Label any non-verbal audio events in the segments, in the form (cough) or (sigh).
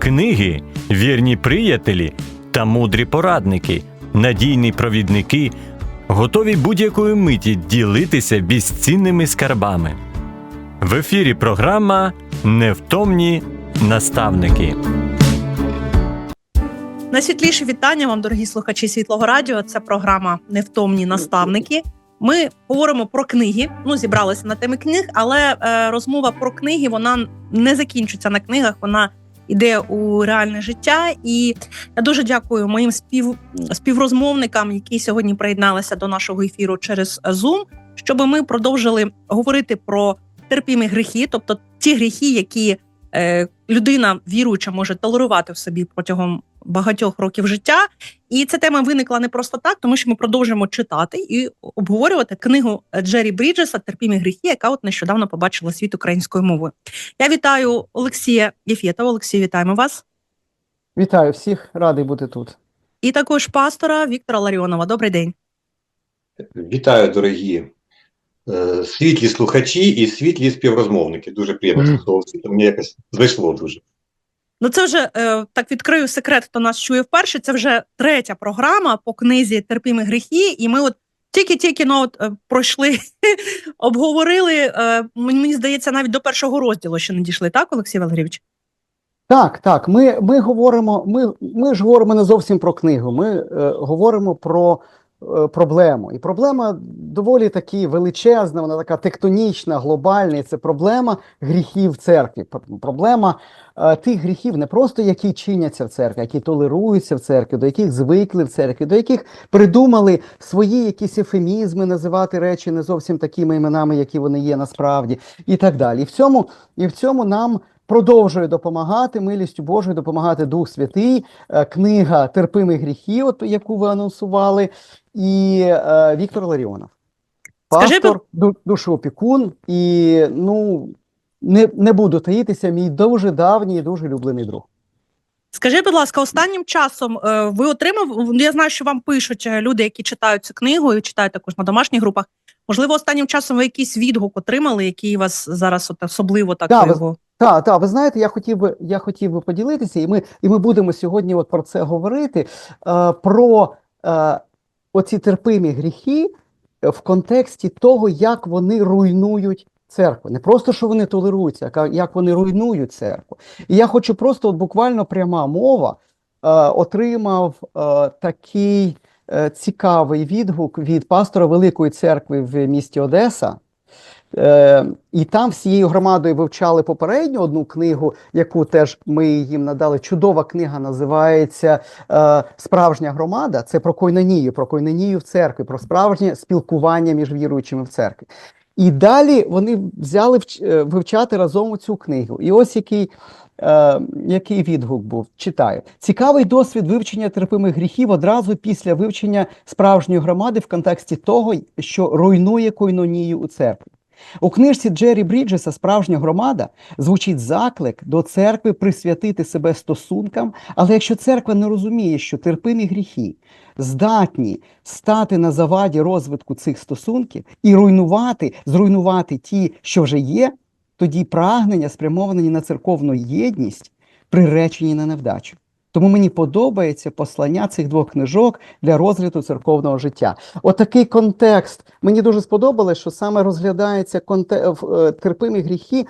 Книги, вірні приятелі та мудрі порадники, надійні провідники, готові будь-якої миті ділитися безцінними скарбами. В ефірі програма Невтомні наставники. Найсвітліше вітання вам, дорогі слухачі Світлого Радіо. Це програма Невтомні наставники. Ми говоримо про книги. Ну, зібралися на теми книг, але е, розмова про книги вона не закінчується на книгах. Вона йде у реальне життя. І я дуже дякую моїм спів, співрозмовникам, які сьогодні приєдналися до нашого ефіру через Zoom, щоб ми продовжили говорити про терпімі гріхи, тобто ті гріхи, які е, людина віруюча може толерувати в собі протягом багатьох років життя. І ця тема виникла не просто так, тому що ми продовжуємо читати і обговорювати книгу Джері Бріджеса Терпімі гріхи, яка от нещодавно побачила світ українською мовою. Я вітаю Олексія Єфєтова. Олексій, вітаємо вас. Вітаю всіх, радий бути тут. І також пастора Віктора Ларіонова. Добрий день. Вітаю, дорогі е, світлі слухачі і світлі співрозмовники. Дуже приємно Мгм. слуховувати. Мені якось зайшло дуже. Ну, це вже е, так відкрию секрет, хто нас чує вперше. Це вже третя програма по книзі Терпімі гріхи. І ми от тільки-тільки ну, от, е, пройшли, (laughs) обговорили. Е, мені здається, навіть до першого розділу ще не дійшли, так, Олексій Валерійович? Так, так. Ми, ми говоримо, ми, ми ж говоримо не зовсім про книгу. Ми е, говоримо про проблему. І проблема доволі таки величезна, вона така тектонічна, глобальна. І це проблема гріхів церкві. Проблема е, тих гріхів, не просто які чиняться в церкві, які толеруються в церкві, до яких звикли в церкві, до яких придумали свої якісь ефемізми, називати речі не зовсім такими іменами, які вони є насправді, і так далі. І в цьому, і в цьому нам продовжує допомагати милістю Божою, допомагати Дух Святий, е, книга Терпимі гріхи, от яку ви анонсували, і е, Віктор Ларіонов. Скажи, Пастор, ду- душоопікун, і ну не, не буду таїтися, мій дуже давній і дуже улюблений друг. Скажи, будь ласка, останнім часом е, ви отримав? Я знаю, що вам пишуть е, люди, які читають цю книгу і читають також на домашніх групах. Можливо, останнім часом ви якийсь відгук отримали, який вас зараз от особливо так Да, ви- його. Так, так, ви знаєте, я хотів би, я хотів би поділитися, і ми, і ми будемо сьогодні от про це говорити, е, про е, оці терпимі гріхи е, в контексті того, як вони руйнують церкву. Не просто, що вони толеруються, а як вони руйнують церкву. І я хочу просто, от буквально пряма мова, е, отримав е, такий е, цікавий відгук від пастора Великої церкви в місті Одеса. Е, і там всією громадою вивчали попередню одну книгу, яку теж ми їм надали. Чудова книга називається е, Справжня громада. Це про койнонію, про койнонію в церкві, про справжнє спілкування між віруючими в церкві. І далі вони взяли е, вивчати разом цю книгу. І ось який, е, який відгук був. Читаю. Цікавий досвід вивчення терпимих гріхів одразу після вивчення справжньої громади в контексті того, що руйнує койнонію у церкві. У книжці Джері Бріджеса Справжня громада звучить заклик до церкви присвятити себе стосункам, але якщо церква не розуміє, що терпимі гріхи здатні стати на заваді розвитку цих стосунків і руйнувати, зруйнувати ті, що вже є, тоді прагнення, спрямовані на церковну єдність, приречені на невдачу. Тому мені подобається послання цих двох книжок для розгляду церковного життя. Отакий контекст. Мені дуже сподобалось, що саме розглядається конте... в- е, терпимі гріхи.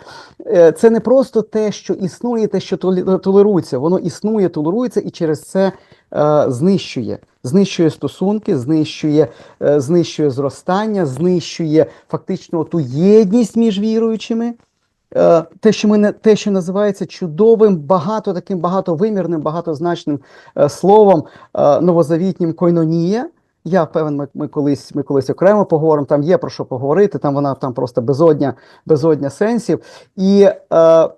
Е, Це не просто те, що існує, те, що толерується. Воно існує, толерується і через це е, знищує. Знищує стосунки, знищує, е, знищує зростання, знищує фактично ту єдність між віруючими. Е, Те, що ми не те, що називається чудовим, багато таким багатовимірним, багатозначним е, словом е, новозавітнім койнонія. Я певен, ми, ми колись ми колись окремо поговоримо. Там є про що поговорити. Там вона там просто безодня, безодня сенсів. І е,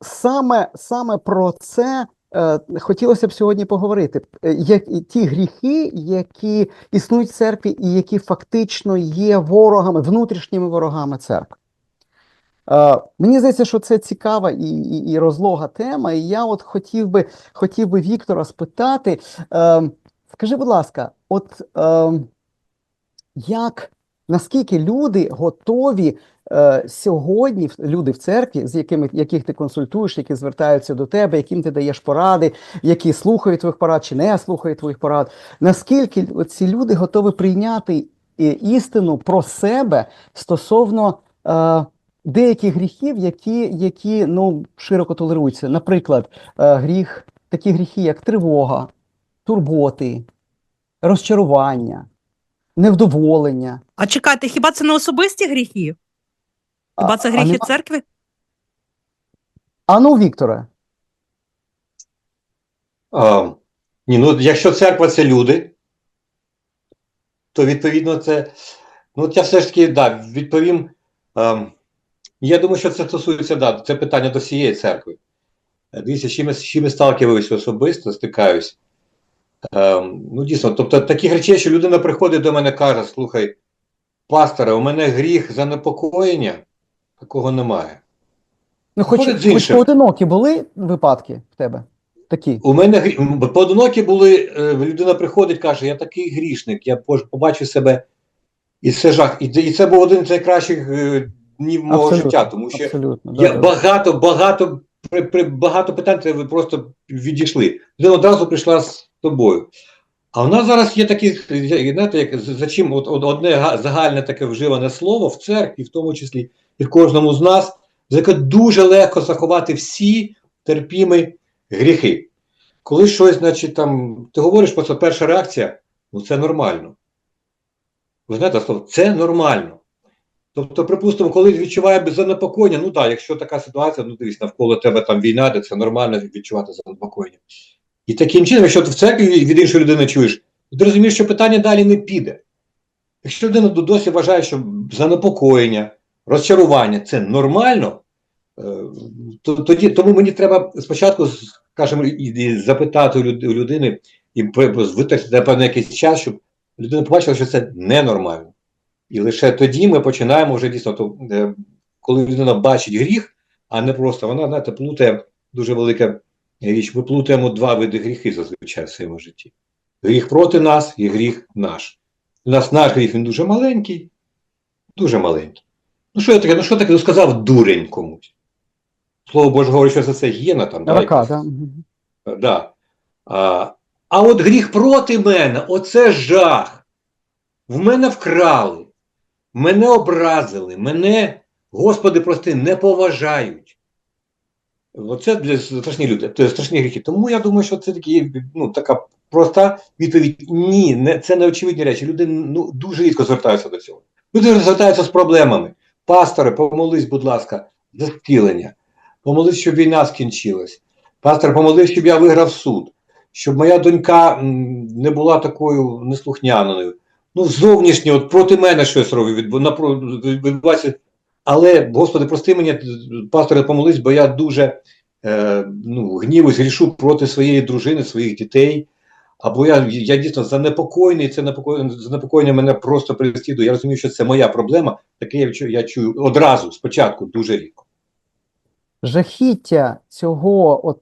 саме, саме про це е, хотілося б сьогодні поговорити. Е, Як і ті гріхи, які існують в церкві, і які фактично є ворогами, внутрішніми ворогами церкви. Мені здається, що це цікава і, і, і розлога тема. І я от хотів би, хотів би Віктора спитати. Е, скажи, будь ласка, от е, як Наскільки люди готові е, сьогодні, люди в церкві, з якими яких ти консультуєш, які звертаються до тебе, яким ти даєш поради, які слухають твоїх порад чи не слухають твоїх порад, наскільки ці люди готові прийняти е, істину про себе стосовно е, деяких гріхів, які, які ну, широко толеруються. Наприклад, е, гріх, такі гріхи, як тривога, турботи, розчарування, невдоволення. А чекайте, хіба це не особисті гріхи? Хіба це А- а гріхи церкви? А ну, Вікторе, А, ні, ну якщо церква це люди, то відповідно це. Ну, от я все ж таки да, відповім. А, я думаю, що це стосується, да, це питання до всієї церкви. Е, Дивіться, з чим, чим сталкиваюся особисто, стикаюсь. Е, ну, дійсно, тобто таких речей, що людина приходить до мене і каже: слухай, пасторе, у мене гріх занепокоєння, такого немає. ну хоч, хоч поодинокі були випадки в тебе? Такі. У мене поодинокі були, е, людина приходить, каже, я такий грішник, я побачив себе, і це жах. І, це- і це був один з найкращих е, днів мого Абсолютно, життя, тому що Абсолютно. я да, багато, багато, при, при, багато питань ви просто відійшли. Людина одразу прийшла з тобою. А в нас зараз є такі, знаєте, як за чим от, от одне загальне таке вживане слово в церкві, в тому числі і в кожному з нас, за яке дуже легко заховати всі терпімі гріхи. Коли щось, значить, там, ти говориш про це, перша реакція, ну це нормально. Ви знаєте слово, це нормально. Тобто, припустимо, коли відчуває занепокоєння, ну так, якщо така ситуація, ну дивись, навколо тебе там війна, де це нормально відчувати занепокоєння. І таким чином, якщо ти в церкві від іншої людини чуєш, ти розумієш, що питання далі не піде. Якщо людина досі вважає, що занепокоєння, розчарування це нормально, е, то, тоді, тому мені треба спочатку, скажімо, і, запитати у людини і витратити певний якийсь час, щоб людина побачила, що це ненормально. І лише тоді ми починаємо вже дійсно, то, е, коли людина бачить гріх, а не просто вона, знаєте, плутає дуже велика річ. Ми плутаємо два види гріхи зазвичай в своєму житті: гріх проти нас і гріх наш. У нас наш гріх він дуже маленький, дуже маленький. Ну, що я таке? Ну, що таке? Ну, сказав дурень комусь. Слово Боже говорить, що за це гієна там. Рака, да? Да. А, а от гріх проти мене оце жах. В мене вкрали, мене образили, мене, Господи, прости, не поважають. Оце для страшні люди, це страшні гріхи. Тому я думаю, що це такі, ну, така проста відповідь. Ні, не, це не очевидні речі. Люди ну, дуже рідко звертаються до цього. Люди звертаються з проблемами. Пасторе, помолись, будь ласка, за зцілення. Помолись, щоб війна скінчилась. Пастор, помолись, щоб я виграв суд, щоб моя донька не була такою неслухняною. Ну, зовнішнє, от проти мене щось робить, відбувається. Але, Господи, прости мені, пасторе, помолись, бо я дуже е, ну, гнівусь, грішу проти своєї дружини, своїх дітей. Або я, я дійсно занепокоєний, це занепокоєння мене просто переслідує. Я розумію, що це моя проблема. Таке я, я чую одразу, спочатку, дуже рідко. Жахіття цього, от,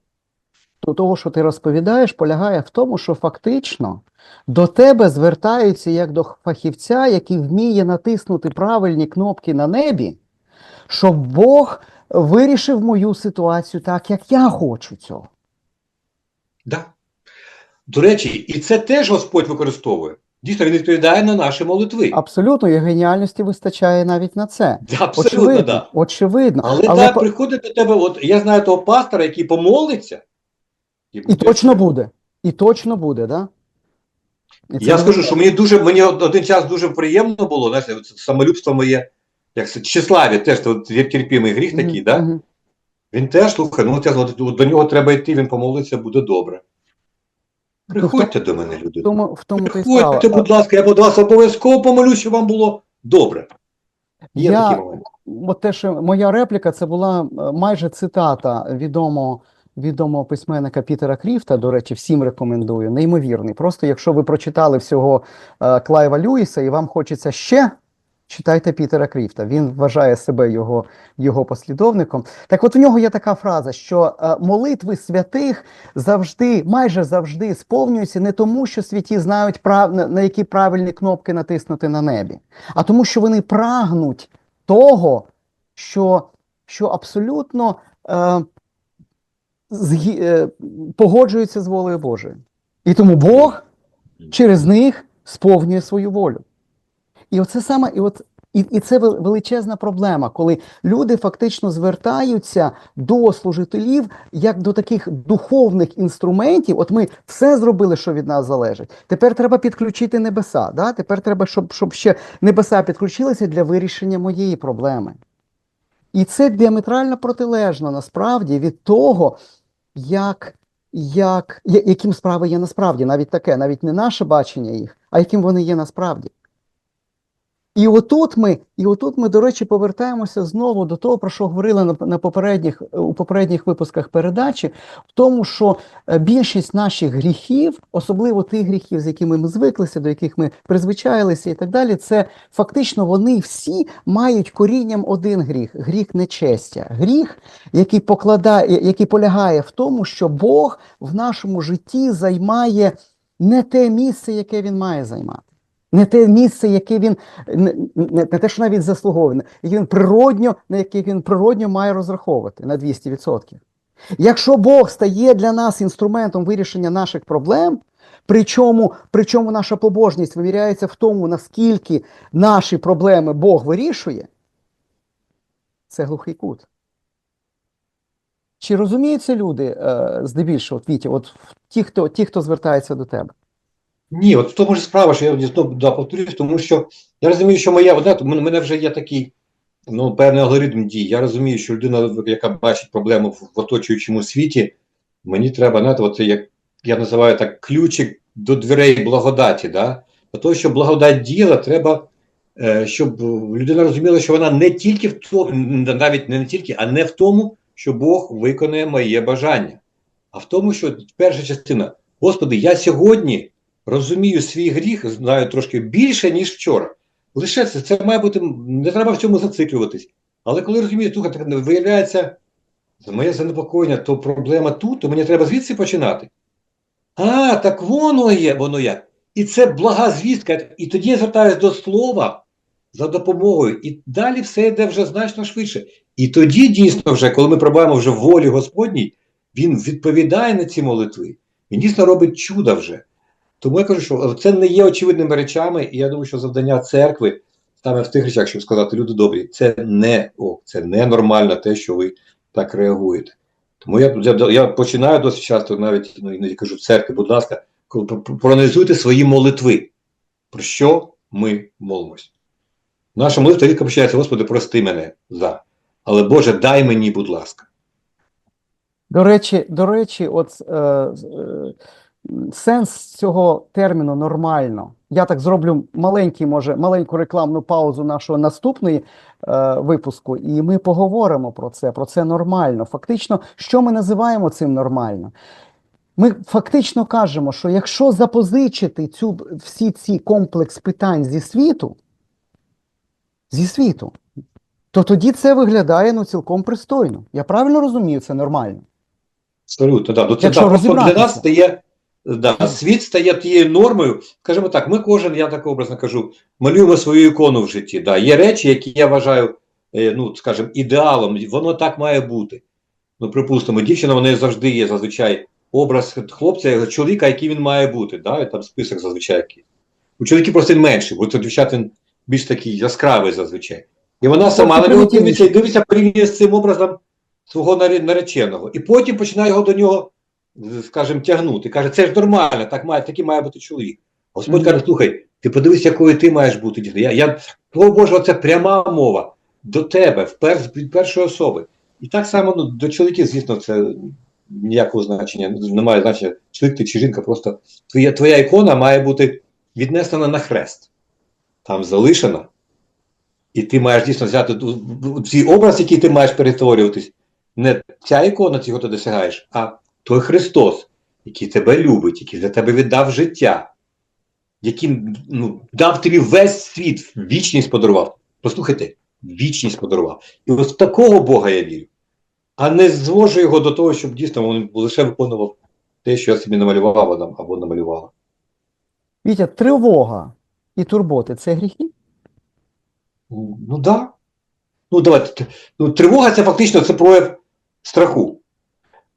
до того, що ти розповідаєш, полягає в тому, що фактично до тебе звертаються як до фахівця, який вміє натиснути правильні кнопки на небі, щоб Бог вирішив мою ситуацію так, як я хочу цього. Да. До речі, і це теж Господь використовує. Дійсно, він відповідає на наші молитви. Абсолютно, і геніальності вистачає навіть на це. Да, абсолютно, Очевидно, да. очевидно. Але, Але так по- приходить до тебе, от я знаю того пастора, який помолиться. І точно буде. І точно буде, да? І Я скажу, що мені дуже мені один час дуже приємно було, знаєте, от самолюбство моє, як це тщеславі, теж терпімий гріх такий, Мгм, да? Він теж слухай, ну от до нього треба йти, він помолиться, буде добре. Приходьте до мене, люди. В тому, в тому то. Приходьте, будь ласка, я буду вас обов'язково помолюсь, щоб вам було добре. Є Я- такі моменти. От те, що моя репліка, це була е, майже цитата відомого, відомого письменника Пітера Кріфта. До речі, всім рекомендую. Неймовірний. Просто якщо ви прочитали всього е, Клайва Льюіса і вам хочеться ще Читайте Пітера Кріфта, він вважає себе його, його послідовником. Так от у нього є така фраза, що е, молитви святих завжди, майже завжди сповнюються не тому, що святі знають на які правильні кнопки натиснути на небі, а тому, що вони прагнуть того, що, що абсолютно е, е, погоджується з волею Божою. І тому Бог через них сповнює свою волю. І оце саме, і от і, і це величезна проблема, коли люди фактично звертаються до служителів як до таких духовних інструментів. От ми все зробили, що від нас залежить. Тепер треба підключити небеса. Да? Тепер треба, щоб, щоб ще небеса підключилися для вирішення моєї проблеми. І це діаметрально протилежно насправді від того, як, як, яким справи є насправді, навіть таке, навіть не наше бачення їх, а яким вони є насправді. І отут ми, і отут ми, до речі, повертаємося знову до того, про що говорили на, на попередніх, у попередніх випусках передачі, в тому, що е, більшість наших гріхів, особливо тих гріхів, з якими ми звиклися, до яких ми призвичаїлися і так далі, це фактично вони всі мають корінням один гріх гріх нечестя. Гріх, який покладає, який полягає в тому, що Бог в нашому житті займає не те місце, яке він має займати. Не те місце, яке він не, те, що навіть заслуговує, він природньо, на яке він природньо має розраховувати на 200%. Якщо Бог стає для нас інструментом вирішення наших проблем, причому, причому наша побожність виміряється в тому, наскільки наші проблеми Бог вирішує, це глухий кут. Чи розуміють це люди е, здебільшого, Вітя, от ті, хто, ті, хто звертається до тебе? Ні, от в тому ж справа, що я знову да, повторюсь, тому що я розумію, що моя одна, у мене вже є такий ну, певний алгоритм дій. Я розумію, що людина, яка бачить проблему в, в оточуючому світі, мені треба, знаєте, от як я називаю так, ключик до дверей благодаті. Да? Для того, щоб благодать діяла, треба, е, щоб людина розуміла, що вона не тільки в тому, навіть не тільки, а не в тому, що Бог виконує моє бажання, а в тому, що перша частина, Господи, я сьогодні розумію свій гріх, знаю трошки більше, ніж вчора. Лише це, це має бути, не треба в цьому зациклюватись. Але коли розумію, слухай, так виявляється, моє занепокоєння, то проблема тут, то мені треба звідси починати. А, так воно є, воно як. І це блага звістка. І тоді я звертаюся до слова за допомогою. І далі все йде вже значно швидше. І тоді, дійсно, вже, коли ми пробуваємо вже волі Господній, він відповідає на ці молитви. Він дійсно робить чуда вже. Тому я кажу, що це не є очевидними речами, і я думаю, що завдання церкви саме в тих речах, щоб сказати, люди добрі, це не о, це не нормально те, що ви так реагуєте. Тому я я, я починаю досить часто, навіть ну, іноді кажу церкві, будь ласка, проаналізуйте свої молитви. Про що ми молимось? Наша молитва рідко починається, Господи, прости мене за. Але Боже, дай мені, будь ласка. До речі, до речі, от е, е, сенс цього терміну нормально. Я так зроблю маленький, може, маленьку рекламну паузу нашого наступної е, випуску, і ми поговоримо про це, про це нормально. Фактично, що ми називаємо цим нормально? Ми фактично кажемо, що якщо запозичити цю, всі ці комплекс питань зі світу, зі світу, то тоді це виглядає ну, цілком пристойно. Я правильно розумію, це нормально. Абсолютно, да. Ну, це просто для нас стає да, світ стає тією нормою. Скажімо так, ми кожен, я так образно кажу, малюємо свою ікону в житті. Да. Є речі, які я вважаю, е, ну, скажімо, ідеалом, воно так має бути. Ну, припустимо, дівчина, в неї завжди є зазвичай образ хлопця, чоловіка, який він має бути. Да? І там список зазвичай який. У чоловіків просто він менший, бо у дівчат він більш такий яскравий зазвичай. І вона сама на нього дивиться і дивиться порівнює з цим образом свого нареченого. І потім починає його до нього, скажімо, тягнути. Каже, це ж нормально, так має, такий має бути чоловік. Господь Мгм. каже, слухай, ти подивись, якою ти маєш бути. дійсно. Я, я, твого Боже, це пряма мова до тебе, в від першої особи. І так само ну, до чоловіків, звісно, це ніякого значення, не має значення, чоловік ти чи жінка, просто твоя, твоя ікона має бути віднесена на хрест, там залишена. І ти маєш дійсно взяти цей образ, який ти маєш перетворюватись, не ця ікона, цього ти досягаєш, а той Христос, який тебе любить, який за тебе віддав життя, який ну, дав тобі весь світ, вічність подарував. Послухайте, вічність подарував. І в такого Бога я вірю. А не звожу його до того, щоб дійсно він лише виконував те, що я собі намалював або- або намалювала. Вітя, тривога і турботи це гріхи? Ну так. Да. Ну, давайте. Ну, тривога це фактично це прояв страху.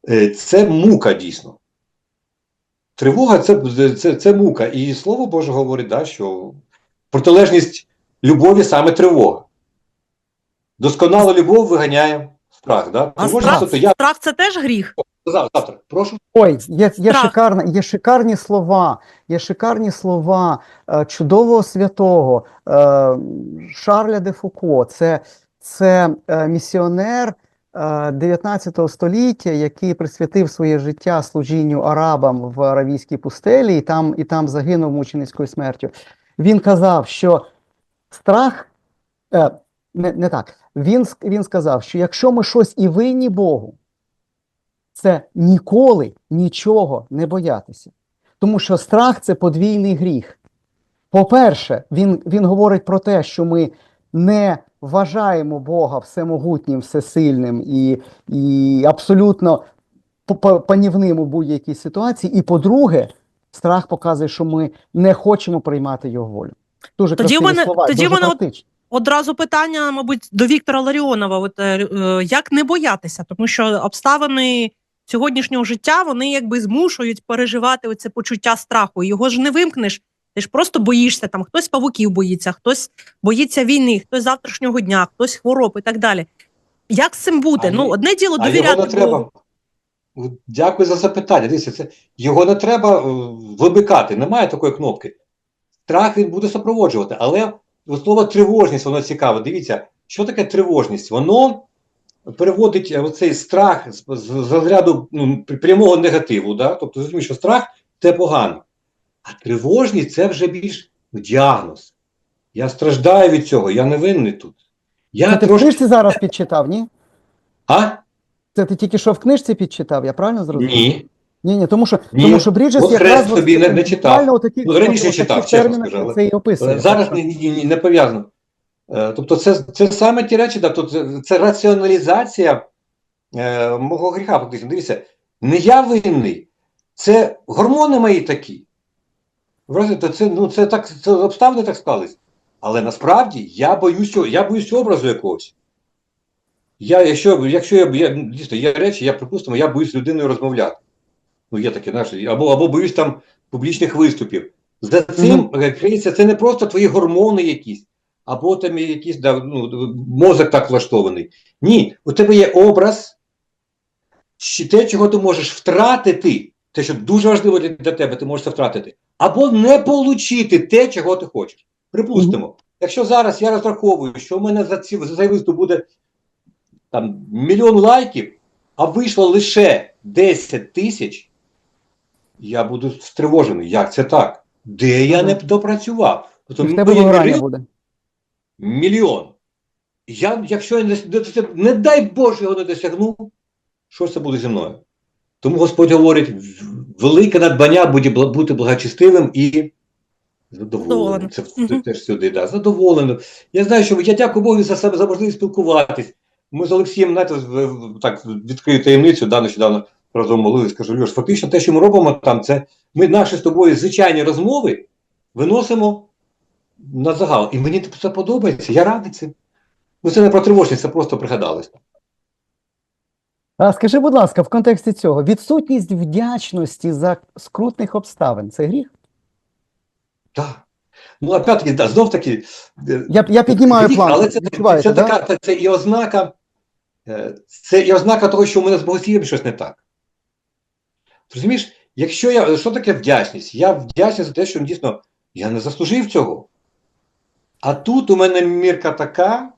Е, Це мука дійсно. Тривога це, це, це мука. І слово Боже говорить, да, що протилежність любові саме тривога. Досконала любов виганяє страх. Да? А Тривожність, страх, тобто я страх це теж гріх. завтра, прошу. Ой, є, є, шикарна, є шикарні слова, є шикарні слова е, чудового святого е, Шарля де Фуко. Це, це е, місіонер 19 століття, який присвятив своє життя служінню арабам в аравійській пустелі, і там, і там загинув мученицькою смертю. Він казав, що страх е, не, не так. Він, він сказав, що якщо ми щось і винні Богу, це ніколи нічого не боятися. Тому що страх це подвійний гріх. По-перше, він, він говорить про те, що ми не вважаємо Бога всемогутнім, всесильним і, і абсолютно панівним у будь-якій ситуації. І по-друге, страх показує, що ми не хочемо приймати його волю. Дуже Тоді мене- слова, тоді дуже мене практичні. Одразу питання, мабуть, до Віктора Ларіонова. От, е, е, як не боятися? Тому що обставини сьогоднішнього життя вони якби змушують переживати оце почуття страху. Його ж не вимкнеш. Ти ж просто боїшся. Там хтось павуків боїться, хтось боїться війни, хтось завтрашнього дня, хтось хвороб і так далі. Як з цим бути? А ну, одне діло А його довіряти не треба. Дякую за запитання. Дивіться, це його не треба е, вимикати, немає такої кнопки. Страх він буде супроводжувати, але слово тривожність, воно цікаве. Дивіться, що таке тривожність? Воно переводить е, оцей страх з, розряду ну, прямого негативу. Да? Тобто розумієш, що страх це погано. А тривожність це вже більш діагноз. Я страждаю від цього, я не винний тут. Я ти в книжці зараз підчитав, ні? А? Це ти тільки що в книжці підчитав, я правильно зрозумів? Ні. Ні, ні, тому що, Ні. тому що Бріджес От якраз собі не- не читав. таких, Ну, раніше читав, чесно скажу, це і описує. Е, Зараз ні, ні, не пов'язано. Е, Тобто, це, це саме ті речі, тобто це, це раціоналізація е, мого гріха. Фактично. Дивіться, не я винний, це гормони мої такі. Розумієте, це, ну, це, так, це обставини так склались. Але насправді я боюсь, я боюсь образу якогось. Я, якщо, якщо я, я дійсно є речі, я припустимо, я боюсь з людиною розмовляти. Ну, є таке, знаєш, або, або боюсь там публічних виступів. За цим е, криється, це не просто твої гормони якісь, або там якийсь да, ну, мозок так влаштований. Ні, у тебе є образ, чи те, чого ти можеш втратити, те, що дуже важливо для, тебе, ти можеш це втратити, або не получити те, чого ти хочеш. Припустимо, якщо зараз я розраховую, що в мене за ці за цей виступ буде там мільйон лайків, а вийшло лише 10 тисяч, я буду стривожений. Як це так? Де я не допрацював? Тобто, в тебе мільйон- буде. мільйон. Я, якщо я не, не, не дай Боже його не досягну, що це буде зі мною? Тому Господь говорить: велике надбання буде бути благочестивим і задоволеним. Це, це теж сюди, да, задоволеним. Я знаю, що я дякую Богу за себе за можливість спілкуватись. Ми з Олексієм, знаєте, так відкрию таємницю, да, нещодавно разом молились, кажу, Льош, фактично те, що ми робимо там, це ми наші з тобою звичайні розмови виносимо на загал. І мені це подобається, я радий цим. Ну це не про тривожність, це просто пригадалось. А скажи, будь ласка, в контексті цього, відсутність вдячності за скрутних обставин це гріх? Так. Ну, опять-таки, да, знов таки. е, Я, я піднімаю гріх, план. Але це, це, да? така, це, це і ознака, е, це і ознака того, що у мене з богослів'ям щось не так. Розумієш, якщо я. Що таке вдячність? Я вдячний за те, що дійсно я не заслужив цього. А тут у мене мірка така.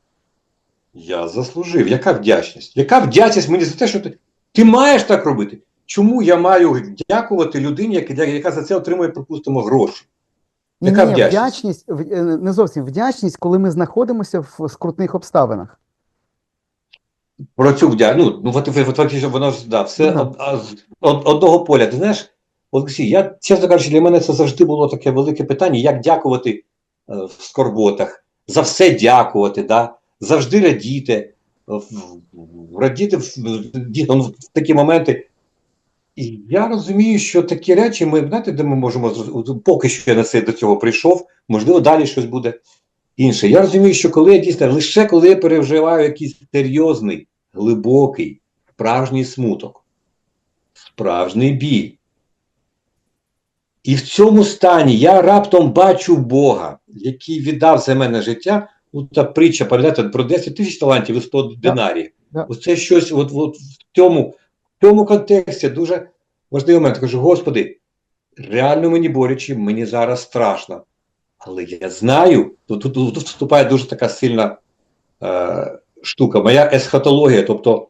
Я заслужив. Яка вдячність? Яка вдячність мені за те, що ти, ти маєш так робити? Чому я маю дякувати людині, яка, яка за це отримує, припустимо, гроші? Яка ні, вдячність? вдячність, е, не зовсім вдячність, коли ми знаходимося в скрутних обставинах. Про цю вдя... ну, ну от, от, воно ж да, все Ну, да. од, з од, одного поля. Ти знаєш, Олексій, я, чесно кажучи, для мене це завжди було таке велике питання, як дякувати е, в скорботах, за все дякувати, да? Завжди радіти, в- в- радіти в, дійсно, ну, в такі моменти. І я розумію, що такі речі, ми знаєте, де ми можемо поки що я на це до цього прийшов, можливо, далі щось буде інше. Я розумію, що коли я дійсно лише коли я переживаю якийсь серйозний, глибокий, справжній смуток, справжній біль. І в цьому стані я раптом бачу Бога, який віддав за мене життя. Та притча, пам'ятаєте, про 10 тисяч талантів і 100 динарів. Да. Оце щось от, от в цьому, в цьому контексті дуже важливий момент. Кажу, Господи, реально мені боляче, мені зараз страшно. Але я знаю, тут, тут, тут вступає дуже така сильна е, штука, моя есхатологія, тобто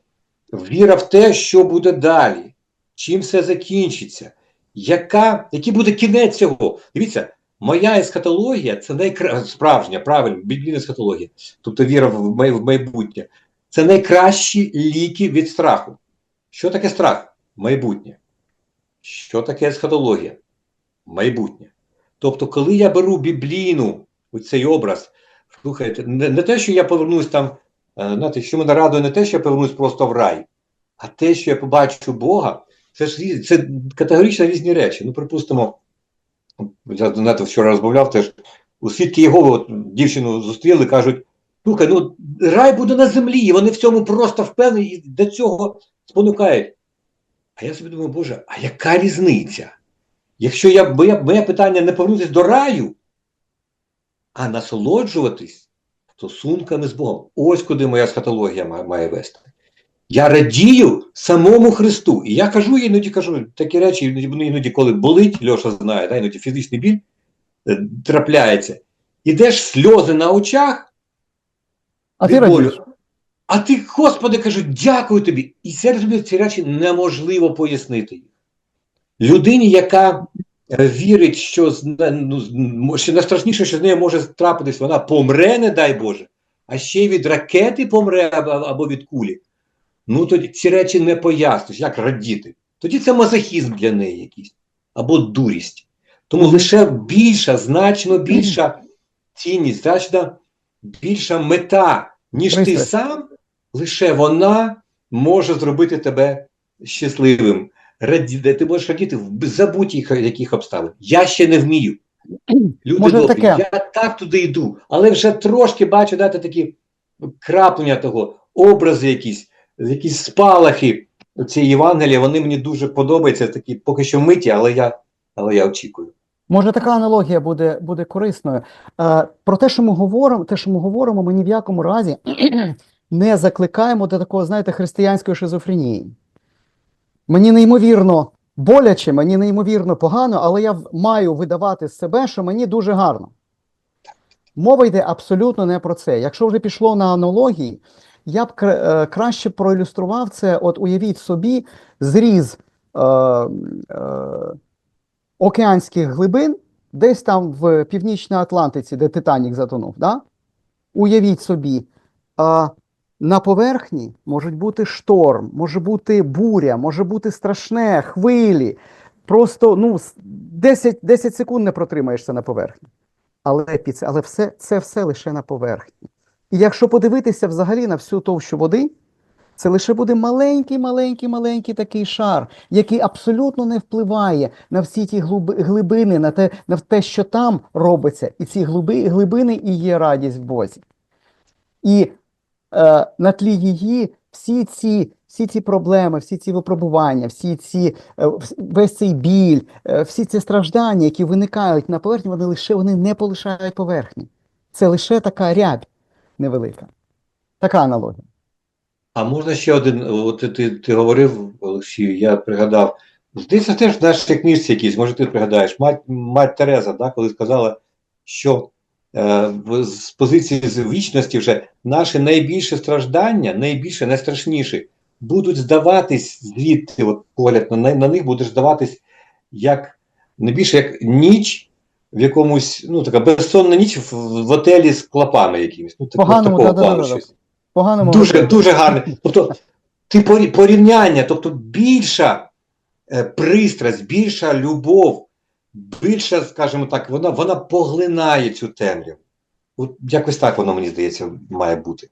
віра в те, що буде далі, чим все закінчиться, яка, який буде кінець цього. Дивіться, моя есхатологія це найкра... справжня, правильно, біблійна есхатологія, тобто віра в, май... в майбутнє. Це найкращі ліки від страху. Що таке страх? Майбутнє. Що таке есхатологія? Майбутнє. Тобто, коли я беру біблійну цей образ, слухайте, не, не те, що я повернусь там, е, знаєте, що мене радує не те, що я повернусь просто в рай, а те, що я побачу Бога, це ж це категорично різні речі. Ну, припустимо, я знаєте, вчора розмовляв теж, у свідки Єгови от, дівчину зустріли, кажуть, слухай, ну рай буде на землі, і вони в цьому просто впевнені і до цього спонукають. А я собі думаю, Боже, а яка різниця? Якщо я, моє, моє питання не повернутися до раю, а насолоджуватись стосунками з Богом. Ось куди моя схатологія має, має вести. Я радію самому Христу. І я кажу іноді кажу такі речі, іноді, іноді коли болить, Льоша знає, да, іноді фізичний біль е, трапляється. Ідеш сльози на очах, А ти болю. радієш? А ти, Господи, кажу, дякую тобі. І це ці речі неможливо пояснити. їх. Людині, яка е, вірить, що, ну, що найстрашніше, що з нею може трапитись, вона помре, не дай Боже, а ще й від ракети помре або від кулі. Ну тоді ці речі не поясниш, як радіти. Тоді це мазохізм для неї якийсь або дурість. Тому лише більша, значно більша цінність, значно більша мета, ніж ти сам, лише вона може зробити тебе щасливим. Раді, ти можеш радіти в за будь-яких яких обставин. Я ще не вмію. Люди Може, добрі, таке? я так туди йду, але вже трошки бачу дати такі краплення того, образи якісь, якісь спалахи цієї Євангелія, вони мені дуже подобаються, такі поки що миті, але я, але я очікую. Може, така аналогія буде, буде корисною. Е, про те, що ми говоримо, те, що ми говоримо, ми ні в якому разі (clears throat) не закликаємо до такого, знаєте, християнської шизофренії. Мені неймовірно боляче, мені неймовірно погано, але я маю видавати з себе, що мені дуже гарно. Мова йде абсолютно не про це. Якщо вже пішло на аналогії, я б е, краще проілюстрував це. От уявіть собі зріз е, е, океанських глибин, десь там в Північній Атлантиці, де Титанік затонув. Да? Уявіть собі, а, на поверхні можуть бути шторм, може бути буря, може бути страшне, хвилі. Просто ну, 10, 10 секунд не протримаєшся на поверхні. Але, але все, це все лише на поверхні. І якщо подивитися взагалі на всю товщу води, це лише буде маленький, маленький, маленький такий шар, який абсолютно не впливає на всі ті глибини, на те, на те, що там робиться. І ці глиби, глибини і є радість в Бозі. І е, на тлі її всі ці, всі ці проблеми, всі ці випробування, всі ці, е, весь цей біль, е, всі ці страждання, які виникають на поверхні, вони лише вони не полишають поверхні. Це лише така рябь невелика. Така аналогія. А можна ще один, от ти, ти, говорив, Олексію, я пригадав. Здається, теж в нашій книжці якісь, може ти пригадаєш, мать, мать Тереза, да, коли сказала, що е, з позиції з вічності вже наші найбільші страждання, найбільше, найстрашніші, будуть здаватись звідти, от погляд на, на них буде здаватись як не більше як ніч в якомусь, ну така безсонна ніч в, в готелі з клапами якимось. Ну, так, Поганому, такого да-да-да-да. плану щось. Поганому Дуже, дуже гарне. Тобто, ти порівняння, тобто більша е, пристрасть, більша любов, більша, скажімо так, вона, вона поглинає цю темряву. От якось так воно, мені здається, має бути.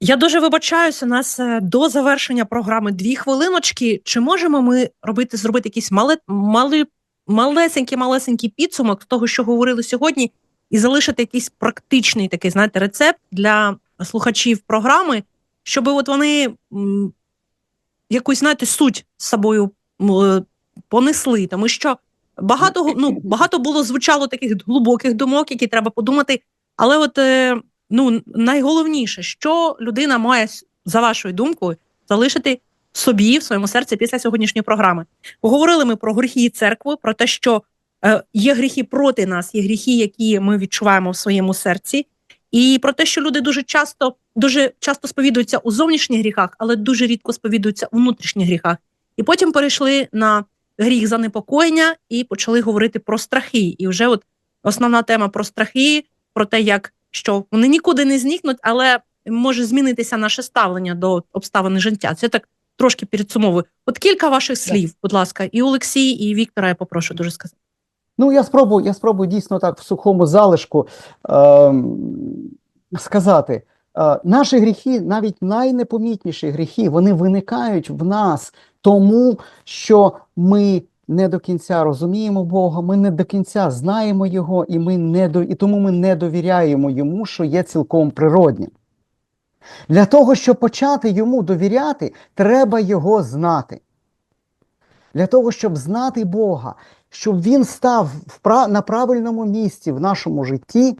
Я дуже вибачаюся. У нас е, до завершення програми дві хвилиночки. Чи можемо ми робити зробити якийсь мале, мали, малесенький, малесенький підсумок того, що говорили сьогодні, і залишити якийсь практичний такий, знаєте, рецепт для слухачів програми, щоб от вони якусь, знаєте, суть з собою е, понесли, тому що багато ну, багато було звучало таких глибоких думок, які треба подумати. Але от е, ну найголовніше, що людина має за вашою думкою залишити собі, в своєму серці після сьогоднішньої програми. Поговорили ми про гріхи церкви, про те, що е, є гріхи проти нас, є гріхи, які ми відчуваємо в своєму серці, і про те, що люди дуже часто дуже часто сповідуються у зовнішніх гріхах, але дуже рідко сповідуються у внутрішніх гріхах. І потім перейшли на гріх занепокоєння і почали говорити про страхи. І вже от основна тема про страхи, про те, як що вони нікуди не зникнуть, але може змінитися наше ставлення до обставин життя. Це так трошки підсумовую. От кілька ваших слів, будь ласка, і Олексій, і Віктора, я попрошу дуже сказати. Ну, я спробую, я спробую дійсно так в сухому залишку ем, сказати. Е, наші гріхи, навіть найнепомітніші гріхи, вони виникають в нас тому, що ми не до кінця розуміємо Бога, ми не до кінця знаємо Його, і, ми не до, і тому ми не довіряємо йому, що є цілком природнім. Для того, щоб почати йому довіряти, треба його знати. Для того, щоб знати Бога, щоб він став на правильному місці в нашому житті,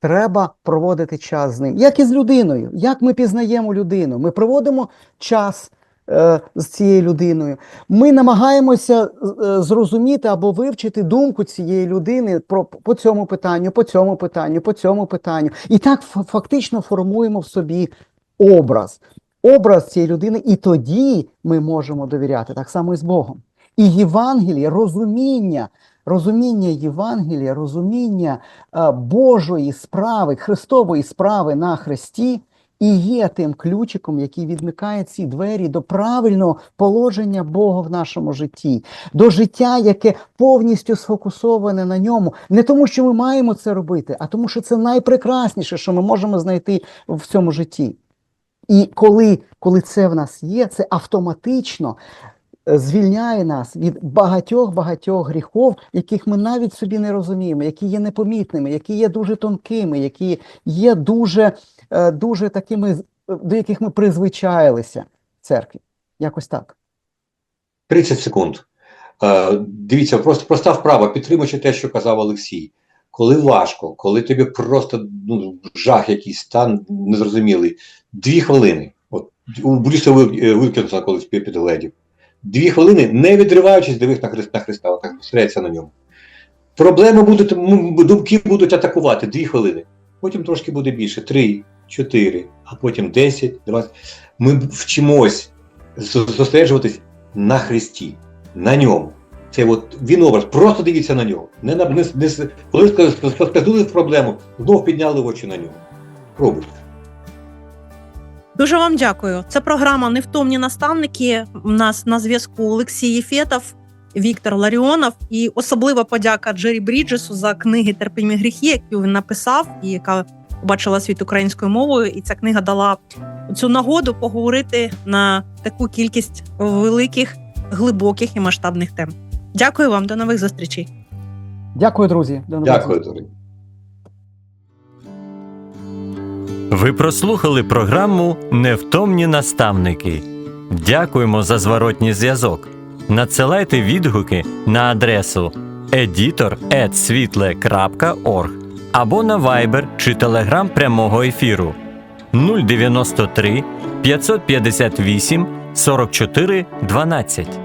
треба проводити час з ним. Як і з людиною. Як ми пізнаємо людину? Ми проводимо час з цією людиною. Ми намагаємося е, зрозуміти або вивчити думку цієї людини про, по цьому питанню, по цьому питанню, по цьому питанню. І так фактично формуємо в собі образ. Образ цієї людини, і тоді ми можемо довіряти так само і з Богом. І Євангеліє, розуміння, розуміння Євангелія, розуміння е, Божої справи, Христової справи на Христі, і є тим ключиком, який відмикає ці двері до правильного положення Бога в нашому житті, до життя, яке повністю сфокусоване на ньому, не тому, що ми маємо це робити, а тому, що це найпрекрасніше, що ми можемо знайти в цьому житті. І коли, коли це в нас є, це автоматично звільняє нас від багатьох-багатьох гріхов, яких ми навіть собі не розуміємо, які є непомітними, які є дуже тонкими, які є дуже, е, дуже такими, до яких ми призвичаїлися в церкві. Якось так. 30 секунд. Е, дивіться, просто проста вправа, підтримуючи те, що казав Олексій. Коли важко, коли тобі просто ну, жах якийсь стан незрозумілий, дві хвилини. От у Брюса е, Вілкінсона колись під- підгледів. Дві хвилини, не відриваючись, дивись на Христа, на Христа, отак зосередься на ньому. Проблеми будуть, думки будуть атакувати дві хвилини. Потім трошки буде більше, три, чотири, а потім 10, 20. Ми вчимось зосереджуватись на Христі, на ньому. Це от він образ, просто дивіться на нього. Не, на- не, не, коли ска- сказали проблему, знов підняли очі на нього. Пробуйте. Дуже вам дякую. Це програма Невтомні наставники. У нас на зв'язку Олексій Єфєтов, Віктор Ларіонов і особлива подяка Джері Бріджесу за книги Терпимі гріхи, яку він написав, і яка побачила світ українською мовою. І ця книга дала цю нагоду поговорити на таку кількість великих, глибоких і масштабних тем. Дякую вам, до нових зустрічей. Дякую, друзі. До нових Дякую, зустрічей. Ви прослухали програму Невтомні наставники. Дякуємо за зворотній зв'язок. Надсилайте відгуки на адресу editor.світле.орг або на Viber чи Telegram прямого ефіру 093 558 44 12.